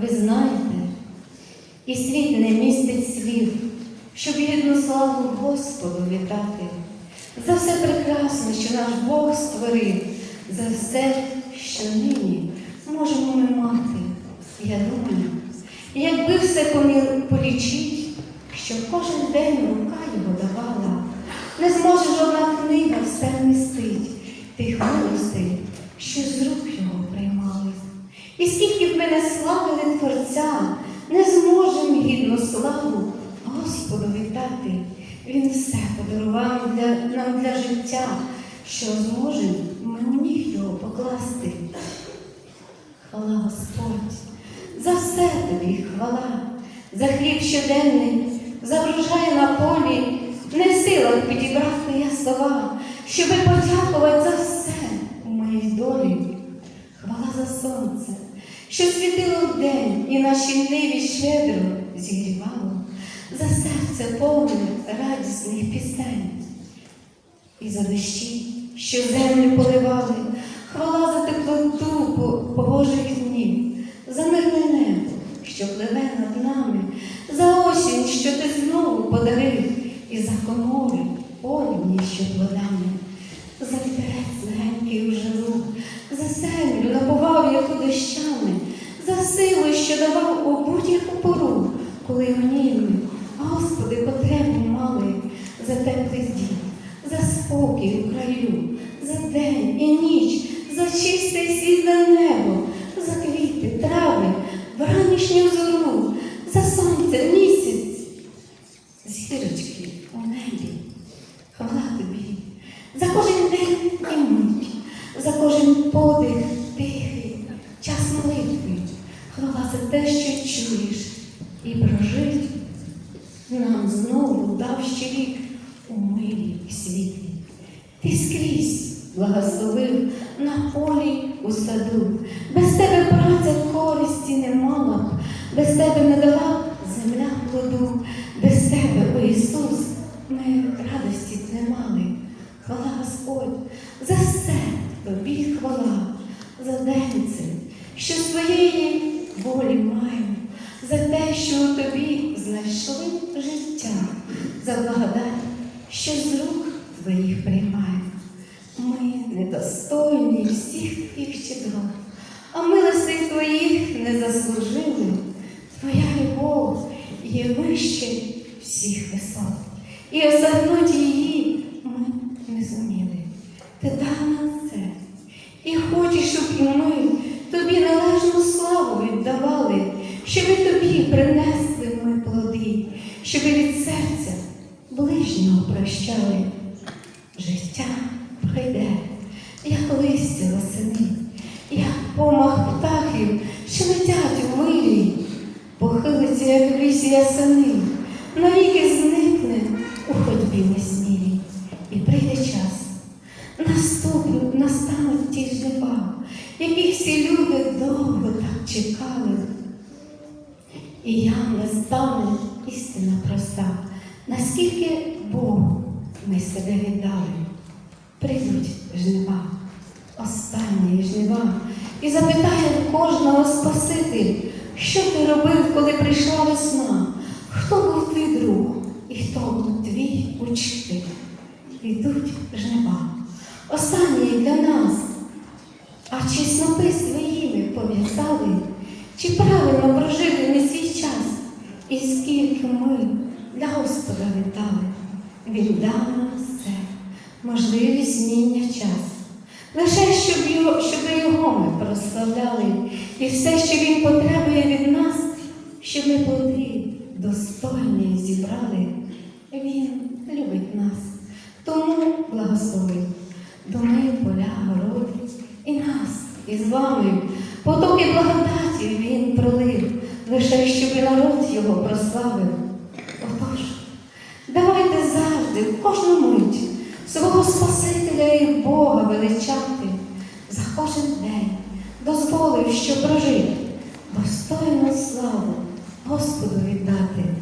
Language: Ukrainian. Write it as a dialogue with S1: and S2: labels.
S1: ви знаєте, і світ не містить слів, щоб гідну славу Господу вітати, за все прекрасне, що наш Бог створив, за все, що нині можемо ми мати. Я думаю, якби все полічить, що кожен день рука його давала, не зможе жодна книга славили Творця, не зможемо гідну славу Господу віддати. Він все подарував для, нам для життя, що зможемо ми у його покласти. Хвала Господь, за все тобі хвала, за хліб щоденний, за врожай на полі, не в підібрати я слова, щоби подякувати за все у моїй долі. Хвала за сонце, що світило вдень і наші ниві щедро зігрівало, за серце повне радісних пісень. І за дощі, що землю поливали, хвала за теплоту по- погожих днів, за мирне небо, що пливе над нами, за осінь, що ти знову подарив, і за комори повні, що плодами, давав у будь-яку пору, коли гніли, Господи, потребу мали за теплий дім, за спокій у краю, за день і ніч, за чисте світле небо, за квіти, трави, вранішню зору, за сонце, місяць, зірочки у небі. Хвала тобі за кожен день і мить, за кожен подих, За те, що чуєш і прожить нам знову дав ще рік у мирі і світлі. Ти скрізь благословив на полі у саду. Без тебе праця користі не мала б, без тебе не дала земля плоду, без тебе, о Ісус, ми радості не мали. Хвала Господь, за все тобі хвала, за день цей, що з твоєї волі маємо, за те, що у тобі знайшли життя, за благодать, що з рук твоїх приймаємо. Ми недостойні всіх твоїх щедрот, а милостей твоїх не заслужили. Твоя любов є вище всіх висот, і осягнути її ми не зуміли. Ти дав нам це, і хочеш, щоб і ми тобі належну славу віддавали, щоб і тобі принесли ми плоди, щоб від серця ближнього прощали. Життя пройде, як листя восени, як помах птахів, що летять у вирі, похилиться, як лісі ясени, яких всі люди довго так чекали. І ям настане істина проста, наскільки Богу ми себе віддали. Прийдуть жнива, останні жнива, і запитає кожного Спаситель, що ти робив, коли прийшла весна, хто був твій друг і хто був твій учитель. Йдуть жнива, останні для нас. А чи снопи своїми пов'язали, чи правильно прожили не свій час, і скільки ми для Господа віддали, Він дав нам все, можливість зміння час. Лише щоб його, щоб його ми прославляли, і все, що він потребує від нас, щоб ми плоди достойні зібрали. Він любить нас, тому благословив нас із вами. Потоки благодаті він пролив, лише щоб і народ його прославив. Отож, давайте завжди, в кожну мить, свого Спасителя і Бога величати, за кожен день дозволив, що прожив, достойну славу Господу віддати.